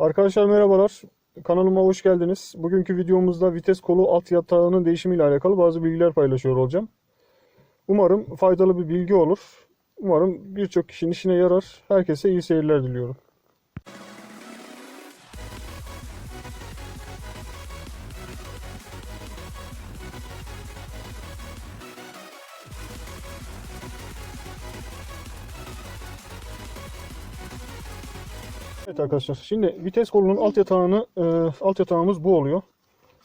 Arkadaşlar merhabalar. Kanalıma hoş geldiniz. Bugünkü videomuzda vites kolu alt yatağının değişimiyle alakalı bazı bilgiler paylaşıyor olacağım. Umarım faydalı bir bilgi olur. Umarım birçok kişinin işine yarar. Herkese iyi seyirler diliyorum. Evet arkadaşlar. Şimdi vites kolunun alt yatağını e, alt yatağımız bu oluyor.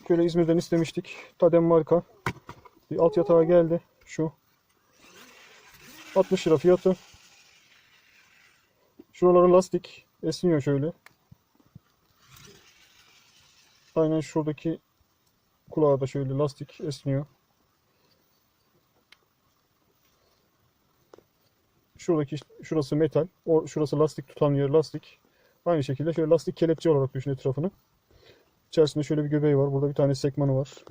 Şöyle İzmir'den istemiştik. Tadem marka. Bir alt yatağı geldi. Şu. 60 lira fiyatı. Şuraları lastik. Esniyor şöyle. Aynen şuradaki kulağı da şöyle lastik esniyor. Şuradaki şurası metal. O şurası lastik tutan yer lastik. Aynı şekilde şöyle lastik kelepçe olarak düşün etrafını. İçerisinde şöyle bir göbeği var. Burada bir tane sekmanı var.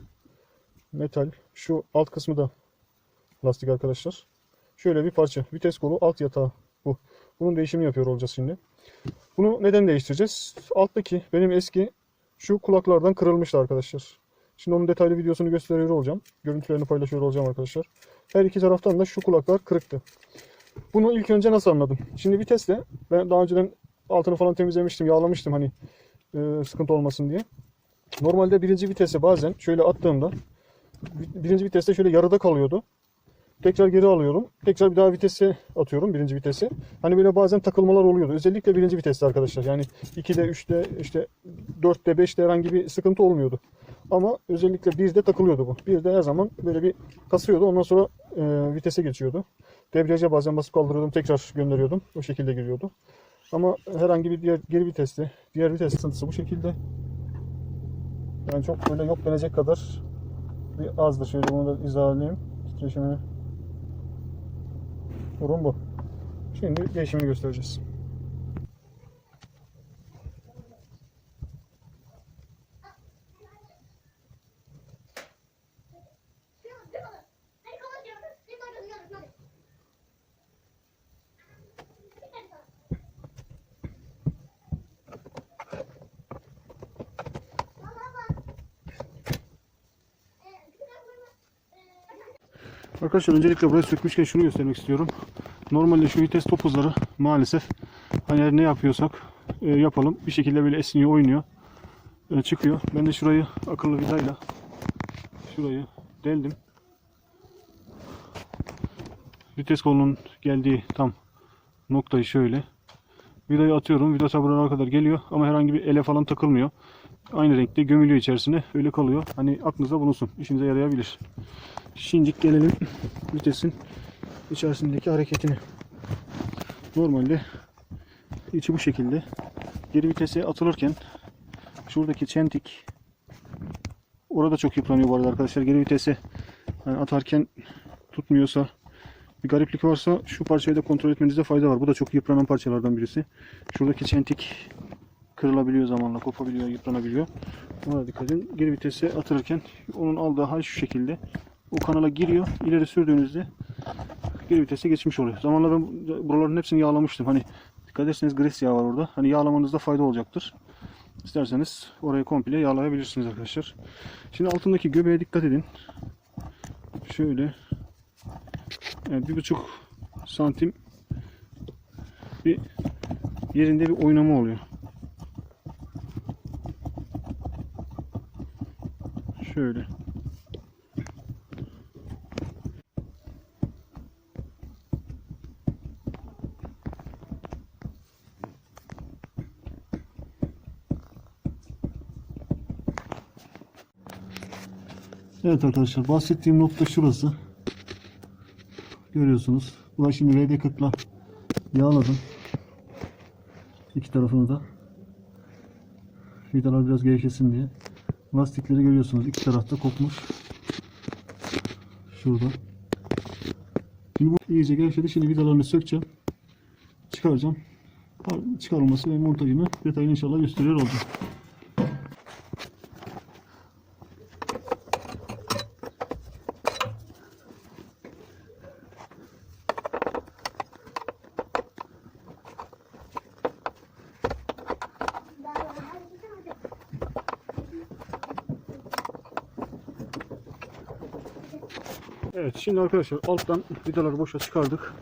Metal. Şu alt kısmı da lastik arkadaşlar. Şöyle bir parça. Vites kolu alt yatağı bu. Bunun değişimini yapıyor olacağız şimdi. Bunu neden değiştireceğiz? Alttaki benim eski şu kulaklardan kırılmıştı arkadaşlar. Şimdi onun detaylı videosunu gösteriyor olacağım. Görüntülerini paylaşıyor olacağım arkadaşlar. Her iki taraftan da şu kulaklar kırıktı. Bunu ilk önce nasıl anladım? Şimdi vitesle ben daha önceden altını falan temizlemiştim, yağlamıştım hani e, sıkıntı olmasın diye. Normalde birinci vitese bazen şöyle attığımda birinci viteste şöyle yarıda kalıyordu. Tekrar geri alıyorum. Tekrar bir daha vitese atıyorum birinci vitesi. Hani böyle bazen takılmalar oluyordu. Özellikle birinci viteste arkadaşlar. Yani 2'de, 3'te, işte 4'te, 5'te herhangi bir sıkıntı olmuyordu. Ama özellikle 1'de takılıyordu bu. 1'de her zaman böyle bir kasıyordu. Ondan sonra e, vitese geçiyordu. Debriyaja bazen basıp kaldırıyordum. Tekrar gönderiyordum. O şekilde giriyordu. Ama herhangi bir diğer geri viteste, diğer vites sıkıntısı bu şekilde. Yani çok böyle yok denecek kadar bir azdır. Şöyle bunu da izahlayayım. Titreşimini. Durum bu. Şimdi değişimini göstereceğiz. Arkadaşlar öncelikle buraya sökmüşken şunu göstermek istiyorum. Normalde şu vites top hızları maalesef hani ne yapıyorsak e, yapalım bir şekilde böyle esniyor oynuyor e, çıkıyor. Ben de şurayı akıllı vidayla şurayı deldim. Vites kolunun geldiği tam noktayı şöyle vidayı atıyorum. Vida buralara kadar geliyor ama herhangi bir ele falan takılmıyor. Aynı renkte gömülüyor içerisine. Öyle kalıyor. Hani aklınızda bulunsun. İşinize yarayabilir. Şimdi gelelim vitesin içerisindeki hareketine. Normalde içi bu şekilde. Geri vitese atılırken şuradaki çentik orada çok yıpranıyor bu arada arkadaşlar. Geri vitese yani atarken tutmuyorsa bir gariplik varsa şu parçayı da kontrol etmenizde fayda var. Bu da çok yıpranan parçalardan birisi. Şuradaki çentik kırılabiliyor zamanla, kopabiliyor, yıpranabiliyor. Ona dikkat edin. Geri vitese atılırken onun aldığı hal şu şekilde. O kanala giriyor. İleri sürdüğünüzde geri vitese geçmiş oluyor. Zamanla ben buraların hepsini yağlamıştım. Hani dikkat ederseniz gres yağı var orada. Hani yağlamanızda fayda olacaktır. İsterseniz orayı komple yağlayabilirsiniz arkadaşlar. Şimdi altındaki göbeğe dikkat edin. Şöyle yani bir buçuk santim bir yerinde bir oynama oluyor. Şöyle. Evet arkadaşlar bahsettiğim nokta şurası. Görüyorsunuz. Buna şimdi VD40'la yağladım. İki tarafını da. Vidalar biraz gevşesin diye. Lastikleri görüyorsunuz. İki tarafta kopmuş. Şurada. Şimdi bu iyice gevşedi. Şimdi vidalarını sökeceğim. Çıkaracağım. Çıkarılması ve montajını detayını inşallah gösteriyor olacağım. Evet şimdi arkadaşlar alttan vidaları boşa çıkardık.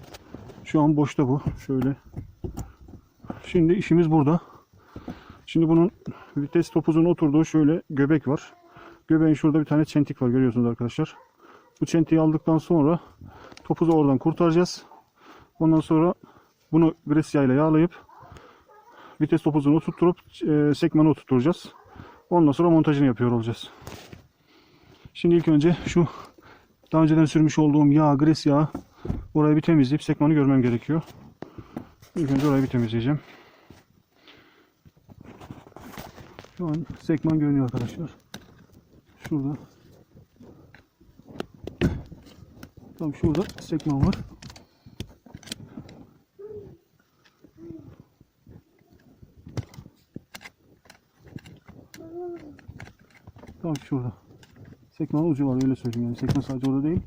Şu an boşta bu. Şöyle. Şimdi işimiz burada. Şimdi bunun vites topuzun oturduğu şöyle göbek var. Göbeğin şurada bir tane çentik var görüyorsunuz arkadaşlar. Bu çentiği aldıktan sonra topuzu oradan kurtaracağız. Ondan sonra bunu gresya ile yağlayıp vites topuzunu oturtturup e, sekmanı oturtturacağız. Ondan sonra montajını yapıyor olacağız. Şimdi ilk önce şu daha önceden sürmüş olduğum yağ, gres yağı orayı bir temizleyip sekmanı görmem gerekiyor. İlk önce orayı bir temizleyeceğim. Şu an sekman görünüyor arkadaşlar. Şurada. Tam şurada sekman var. Tam şurada. Sekmanın ucu var öyle söyleyeyim yani. Sekman sadece orada değil.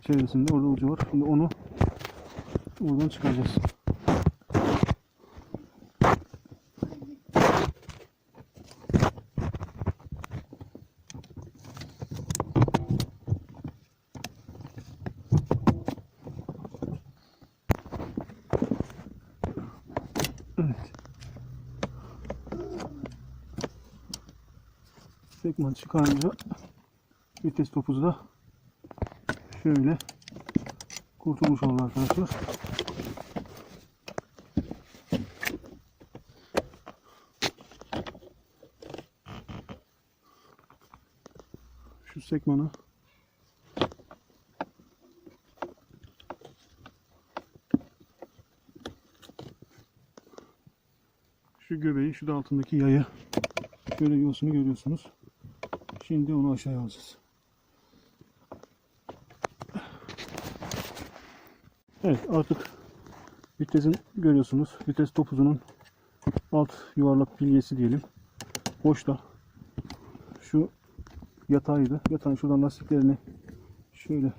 Çevresinde orada ucu var. Şimdi onu buradan çıkaracağız. Evet. Sekman çıkarınca vites topuzu da şöyle kurtulmuş oldu arkadaşlar. Şu sekmanı şu göbeği, şu da altındaki yayı şöyle yosunu görüyorsunuz. Şimdi onu aşağıya alacağız. Evet artık vitesin görüyorsunuz. Vites topuzunun alt yuvarlak bilyesi diyelim. Boşta. Şu yatağıydı. Yatağın şuradan lastiklerini şöyle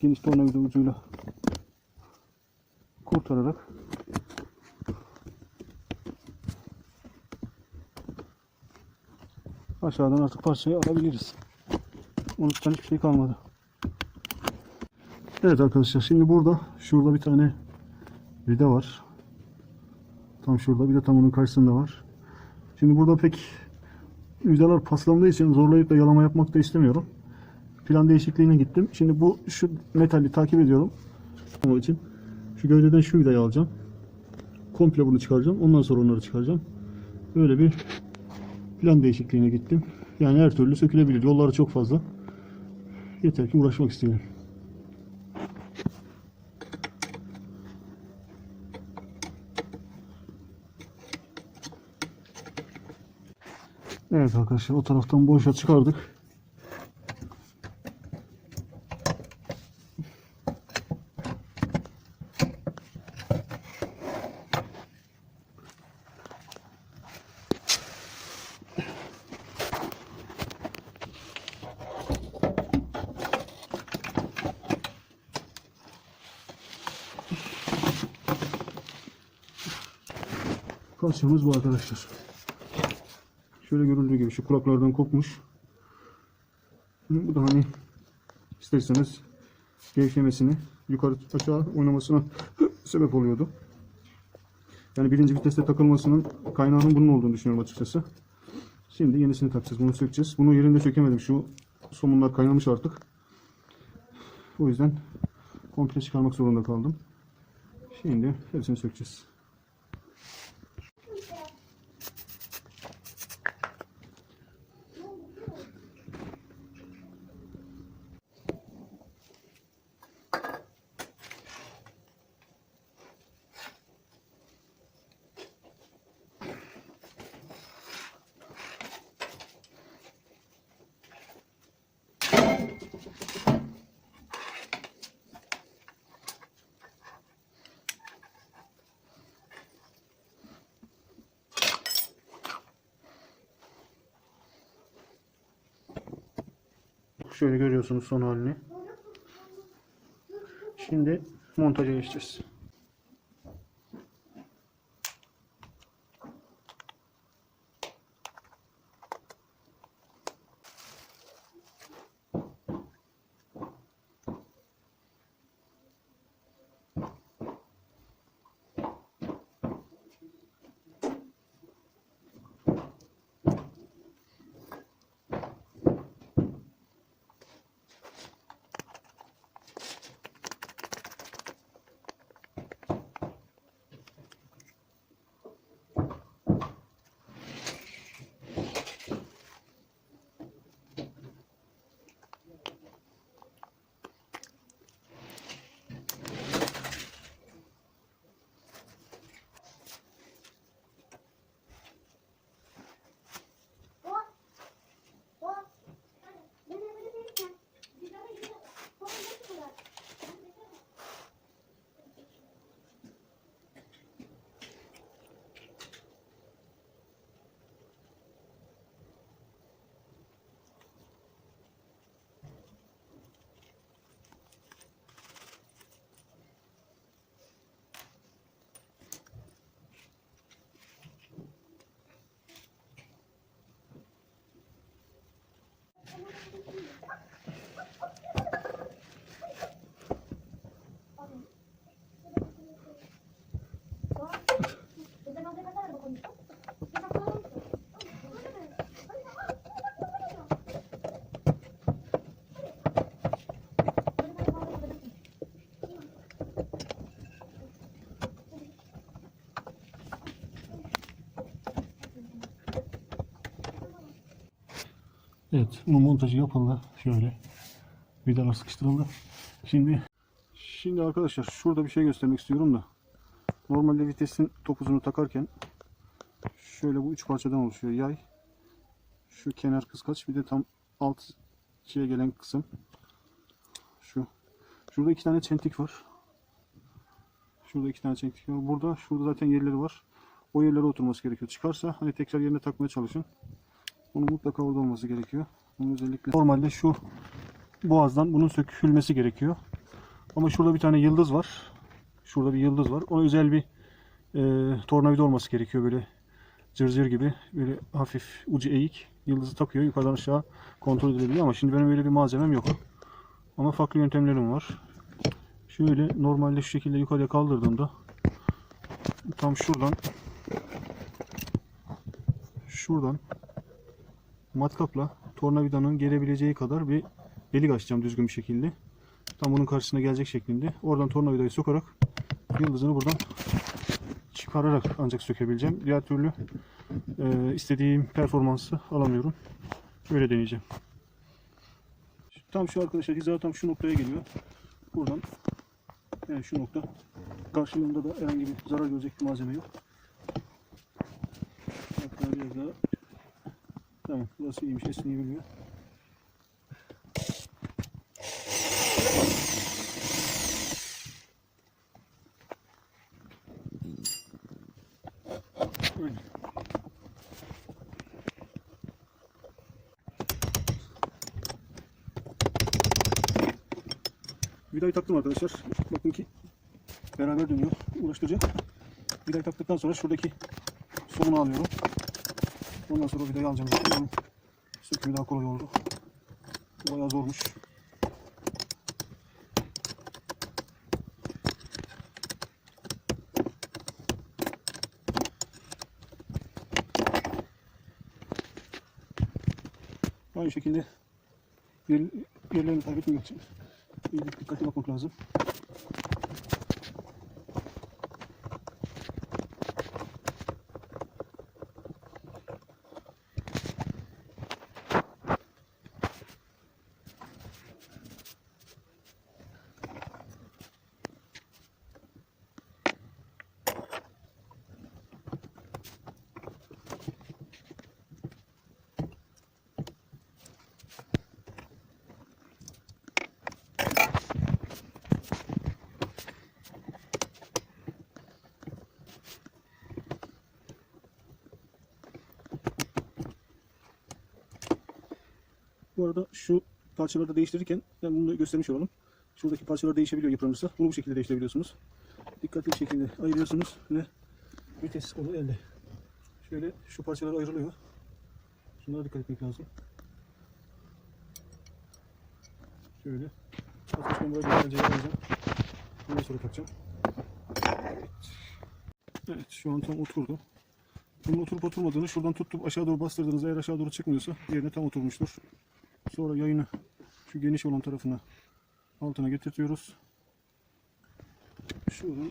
geniş tornavida ucuyla kurtararak aşağıdan artık parçayı alabiliriz. Unutacak hiçbir şey kalmadı. Evet arkadaşlar şimdi burada şurada bir tane vida var. Tam şurada bir de tam onun karşısında var. Şimdi burada pek vidalar paslandığı için zorlayıp da yalama yapmak da istemiyorum. Plan değişikliğine gittim. Şimdi bu şu metali takip ediyorum. Onun için şu gövdeden şu vidayı alacağım. Komple bunu çıkaracağım. Ondan sonra onları çıkaracağım. Böyle bir plan değişikliğine gittim. Yani her türlü sökülebilir. Yolları çok fazla. Yeter ki uğraşmak istiyorum. Evet arkadaşlar o taraftan boşa çıkardık. Parçamız bu arkadaşlar. Şöyle görüldüğü gibi şu kulaklardan kopmuş. Bu da hani isterseniz gevşemesini yukarı aşağı oynamasına sebep oluyordu. Yani birinci viteste takılmasının kaynağının bunun olduğunu düşünüyorum açıkçası. Şimdi yenisini takacağız. Bunu sökeceğiz. Bunu yerinde sökemedim. Şu somunlar kaynamış artık. O yüzden komple çıkarmak zorunda kaldım. Şimdi hepsini sökeceğiz. Şöyle görüyorsunuz son halini. Şimdi montaja geçeceğiz. Evet, bunun montajı yapıldı. Şöyle. Vidalar sıkıştırıldı. Şimdi şimdi arkadaşlar şurada bir şey göstermek istiyorum da. Normalde vitesin topuzunu takarken şöyle bu üç parçadan oluşuyor. Yay, şu kenar kıskaç, bir de tam alt şeye gelen kısım. Şu. Şurada iki tane çentik var. Şurada iki tane çentik var. Burada, şurada zaten yerleri var. O yerlere oturması gerekiyor. Çıkarsa hani tekrar yerine takmaya çalışın. Onun mutlaka orada olması gerekiyor. Özellikle normalde şu boğazdan bunun sökülmesi gerekiyor. Ama şurada bir tane yıldız var. Şurada bir yıldız var. Ona özel bir e, tornavida olması gerekiyor böyle cırcır gibi böyle hafif ucu eğik yıldızı takıyor yukarıdan aşağı kontrol edilebiliyor ama şimdi benim öyle bir malzemem yok. Ama farklı yöntemlerim var. Şöyle normalde şu şekilde yukarıya kaldırdığımda tam şuradan şuradan matkapla tornavidanın gelebileceği kadar bir delik açacağım düzgün bir şekilde. Tam bunun karşısına gelecek şeklinde. Oradan tornavidayı sokarak yıldızını buradan çıkararak ancak sökebileceğim. Diğer türlü e, istediğim performansı alamıyorum. Öyle deneyeceğim. Tam şu arkadaşlar hiza tam şu noktaya geliyor. Buradan yani şu nokta. Karşılığında da herhangi bir zarar görecek bir malzeme yok. Hatta biraz daha Tamam, burası iyiymiş, esneyebiliyor. Öyle. Vidayı taktım arkadaşlar. Bakın ki beraber dönüyor. Uğraştıracak. Vidayı taktıktan sonra şuradaki sonunu alıyorum. Ondan sonra vidayı alacağım. zaten. Bunun Sökümü daha kolay oldu. Bayağı zormuş. Aynı şekilde yer, yerlerini kaybetmemek için dikkatli bakmak lazım. Arada şu parçaları da değiştirirken ben bunu da göstermiş olalım. Şuradaki parçalar değişebiliyor yıpranırsa. Bunu bu şekilde değiştirebiliyorsunuz. Dikkatli bir şekilde ayırıyorsunuz ve vites kolu elde. Şöyle şu parçalar ayrılıyor. Şunlara dikkat etmek lazım. Şöyle. Artık ben buraya güzelce ayarlayacağım. Ondan sonra takacağım. Evet şu an tam oturdu. Bunun oturup oturmadığını şuradan tutup aşağı doğru bastırdığınızda eğer aşağı doğru çıkmıyorsa yerine tam oturmuştur. Sonra yayını şu geniş olan tarafına altına getirtiyoruz. Şuradan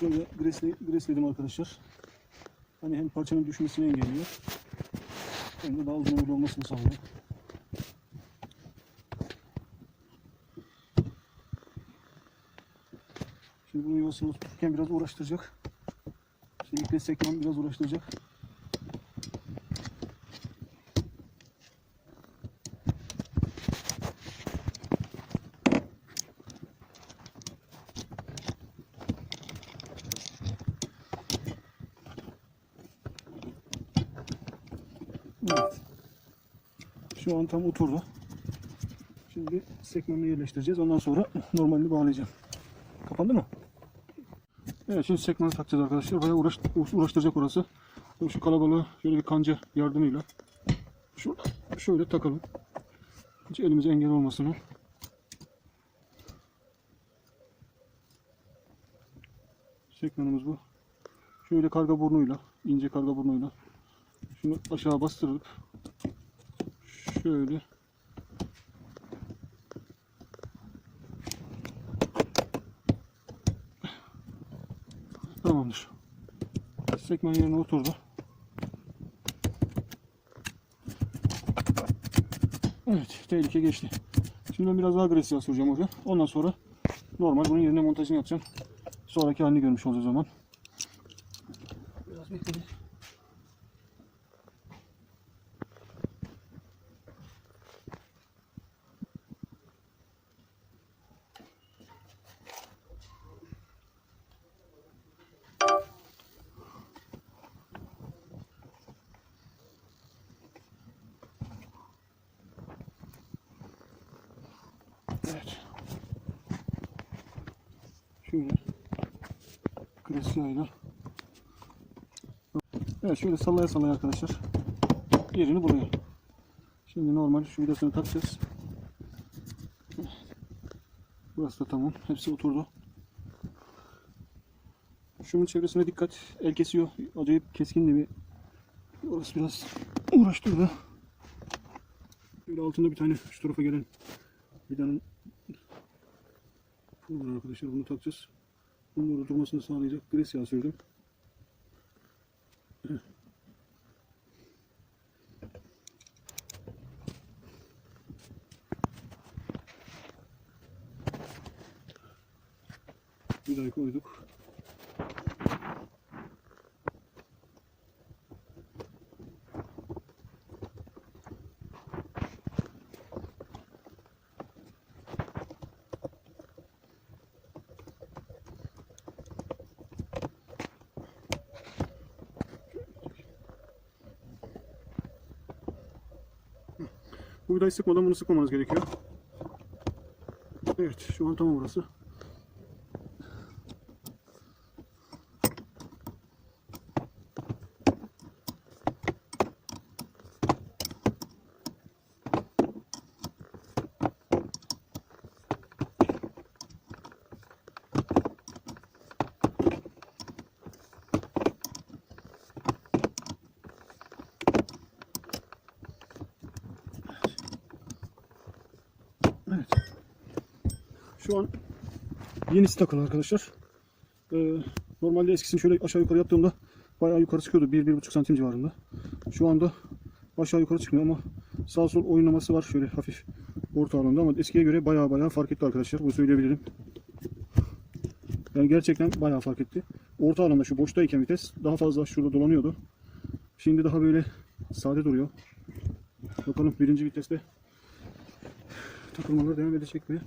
şöyle gresle, gresledim arkadaşlar. Hani hem parçanın düşmesini engelliyor hem de daha uzun ömürlü olmasını sağlıyor. Şimdi bunun yuvasını tuturken biraz uğraştıracak. İşte iple sekmem biraz uğraştıracak. Evet. An tam oturdu. Şimdi sekmemi yerleştireceğiz. Ondan sonra normalini bağlayacağım. Kapandı mı? Evet şimdi sekmanı takacağız arkadaşlar. Bayağı uğraş, uğraştıracak orası. Şu kalabalığı şöyle bir kanca yardımıyla şurada şöyle takalım. Hiç elimize engel olmasın. Sekmanımız bu. Şöyle karga burnuyla, ince karga burnuyla şunu aşağı bastırıp şöyle Tamamdır. Sekmen yerine oturdu. Evet tehlike geçti. Şimdi ben biraz daha agresif süreceğim oraya. Ondan sonra normal bunun yerine montajını yapacağım. Sonraki halini görmüş olacağız o zaman. Biraz bekledim. Evet. Şöyle. Kresiyayla. Evet şöyle sallaya sallaya arkadaşlar. Yerini buluyor. Şimdi normal şu vidasını takacağız. Burası da tamam. Hepsi oturdu. Şunun çevresine dikkat. El kesiyor. Acayip keskin de bir. Orası biraz uğraştırdı. Böyle altında bir tane şu tarafa gelen vidanın pul var arkadaşlar. Bunu takacağız. Bunun durmasını sağlayacak gres yağı sürdüm. Vidayı koyduk. Bu vidayı sıkmadan bunu sıkmamanız gerekiyor. Evet şu an tamam burası. Evet. Şu an yenisi takılı arkadaşlar. Ee, normalde eskisini şöyle aşağı yukarı yaptığımda bayağı yukarı çıkıyordu. 1-1,5 santim civarında. Şu anda aşağı yukarı çıkmıyor ama sağ sol oynaması var şöyle hafif orta alanda ama eskiye göre bayağı bayağı fark etti arkadaşlar. Bunu söyleyebilirim. Yani gerçekten bayağı fark etti. Orta alanda şu boştayken vites daha fazla şurada dolanıyordu. Şimdi daha böyle sade duruyor. Bakalım birinci viteste takılmalar devam edecek mi?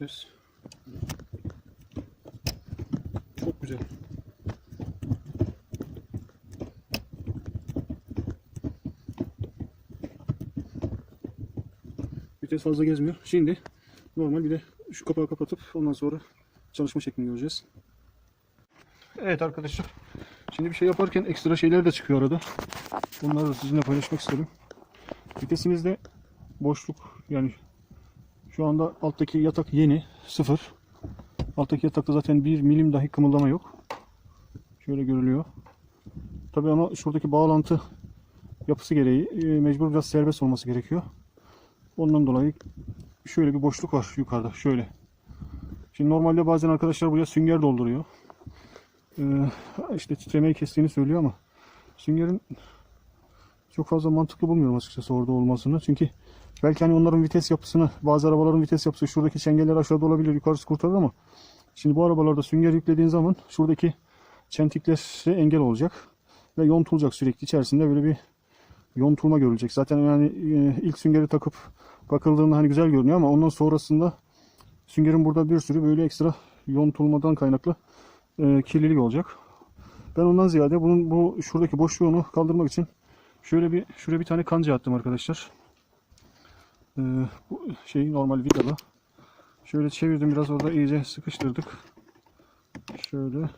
Vites. Çok güzel. Vites fazla gezmiyor. Şimdi normal bir de şu kapağı kapatıp ondan sonra çalışma şeklini göreceğiz. Evet arkadaşlar. Şimdi bir şey yaparken ekstra şeyler de çıkıyor arada. Bunları da sizinle paylaşmak istedim. Vitesimizde boşluk yani şu anda alttaki yatak yeni sıfır. Alttaki yatakta zaten bir milim dahi kımıldama yok. Şöyle görülüyor. Tabi ama şuradaki bağlantı yapısı gereği e, mecbur biraz serbest olması gerekiyor. Ondan dolayı şöyle bir boşluk var yukarıda şöyle. Şimdi normalde bazen arkadaşlar buraya sünger dolduruyor. Ee, işte titremeyi kestiğini söylüyor ama süngerin çok fazla mantıklı bulmuyorum açıkçası orada olmasını. Çünkü belki hani onların vites yapısını, bazı arabaların vites yapısı şuradaki çengeller aşağıda olabilir, yukarısı kurtarır ama şimdi bu arabalarda sünger yüklediğin zaman şuradaki çentiklere engel olacak ve yontulacak sürekli içerisinde böyle bir yontulma görülecek. Zaten yani e, ilk süngeri takıp bakıldığında hani güzel görünüyor ama ondan sonrasında süngerin burada bir sürü böyle ekstra yontulmadan kaynaklı e, kirlilik olacak. Ben ondan ziyade bunun bu şuradaki boşluğunu kaldırmak için şöyle bir şuraya bir tane kanca attım arkadaşlar. E, bu şey normal vidalı. Şöyle çevirdim biraz orada iyice sıkıştırdık. Şöyle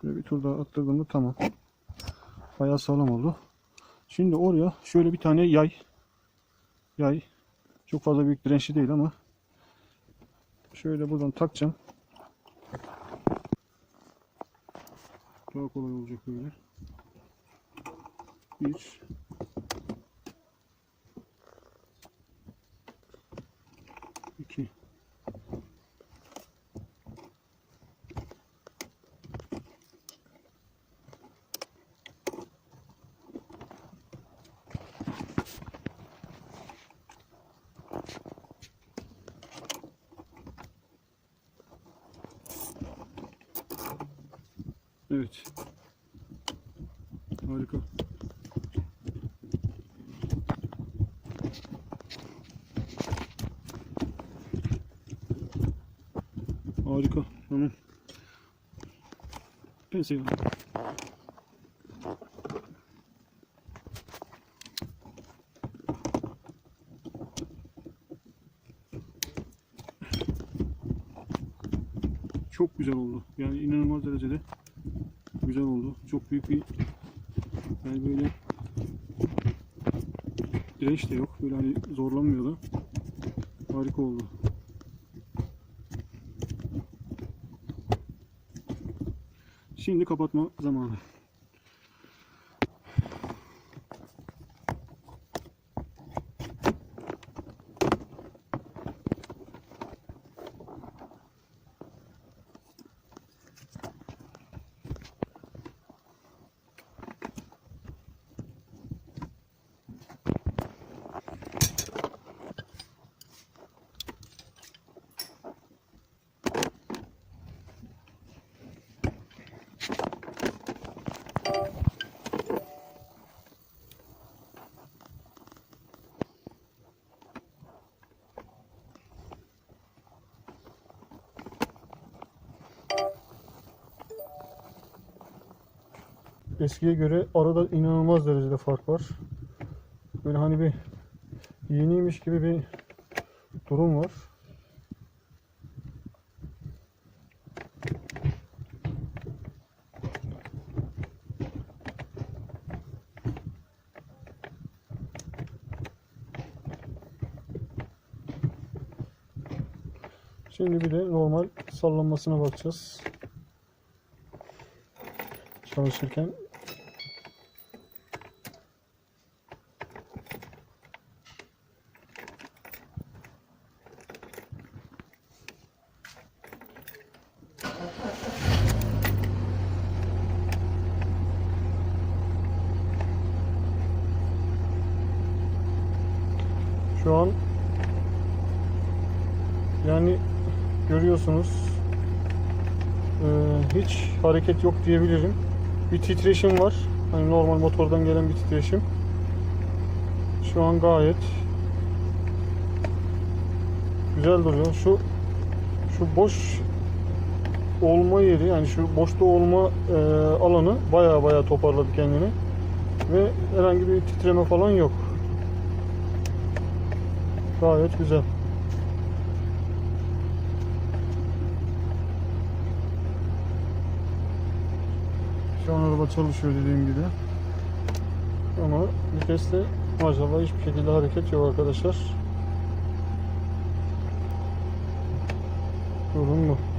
şöyle bir tur daha attırdığımda tamam. Bayağı sağlam oldu. Şimdi oraya şöyle bir tane yay yay çok fazla büyük dirençli değil ama Şöyle buradan takacağım. Daha kolay olacak böyle. Bir. İki. Evet. Harika. Harika. Tamam. Al. Çok güzel oldu. Yani inanılmaz derecede güzel oldu. Çok büyük bir yani böyle direnç de yok. Böyle hani zorlanmıyor da. Harika oldu. Şimdi kapatma zamanı. Eskiye göre arada inanılmaz derecede fark var. Böyle hani bir yeniymiş gibi bir durum var. Şimdi bir de normal sallanmasına bakacağız. Çalışırken Şu an yani görüyorsunuz eee, hiç hareket yok diyebilirim. Bir titreşim var. Hani normal motordan gelen bir titreşim. Şu an gayet güzel duruyor. Şu şu boş olma yeri yani şu boşta olma eee, alanı baya baya toparladı kendini. Ve herhangi bir titreme falan yok. Gayet güzel. Şu an araba çalışıyor dediğim gibi. Ama viteste maşallah hiçbir şekilde hareket yok arkadaşlar. Durum bu.